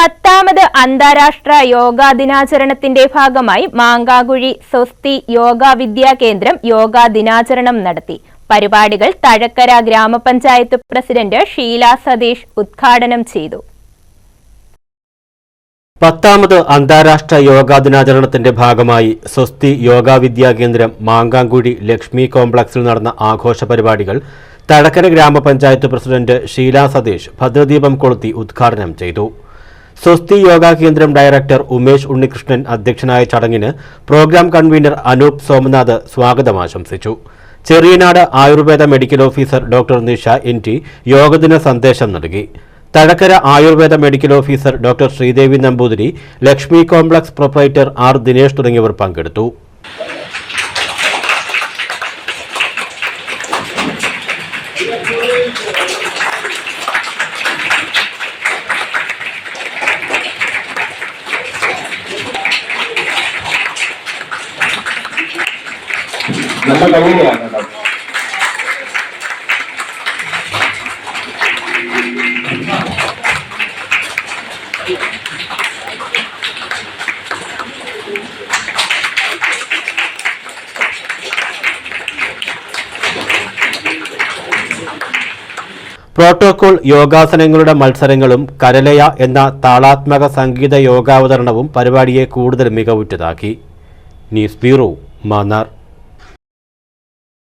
പത്താമത് അന്താരാഷ്ട്ര യോഗാ ദിനാചരണത്തിന്റെ ഭാഗമായി മാങ്കാകുഴി സ്വസ്തി യോഗാ വിദ്യാ കേന്ദ്രം യോഗാ ദിനാചരണം നടത്തി. പരിപാടികൾ തഴക്കര ഗ്രാമപഞ്ചായത്ത് പ്രസിഡന്റ് ഷീല സതീഷ് ഉദ്ഘാടനം ചെയ്തു. പത്താമത് അന്താരാഷ്ട്ര യോഗാ ദിനാചരണത്തിന്റെ ഭാഗമായി സ്വസ്തി യോഗാ വിദ്യാ കേന്ദ്രം മാങ്കാങ്കുഴി ലക്ഷ്മി കോംപ്ലക്സിൽ നടന്ന ആഘോഷ പരിപാടികൾ തഴക്കര ഗ്രാമപഞ്ചായത്ത് പ്രസിഡന്റ് ഷീല സതീഷ് ഭദ്രദീപം കൊളുത്തി ഉദ്ഘാടനം ചെയ്തു. സ്വസ്തി യോഗാ കേന്ദ്രം ഡയറക്ടർ ഉമേഷ് ഉണ്ണികൃഷ്ണൻ അധ്യക്ഷനായ ചടങ്ങിന് പ്രോഗ്രാം കൺവീനർ അനൂപ് സോമനാഥ് സ്വാഗതം ആശംസിച്ചു Cheriyanad ayurveda medical officer doctor Nisha N T യോഗദിന സന്ദേശം നൽകി. Thazhakkara ayurveda medical officer doctor Sreedevi Namboothiri Lakshmi complex proprietor R Dinesh തുടങ്ങിയവർ പങ്കെടുത്തു. നല്ല കഴിവുകളാണ് പ്രോട്ടോകോൾ യോഗാസനങ്ങളുടെ മത്സരങ്ങളും കരലയ എന്ന താളാത്മക സംഗീത യോഗാവതരണവും പരിപാടിയെ കൂടുതൽ മികവുറ്റതാക്കി. News bureau Mannar.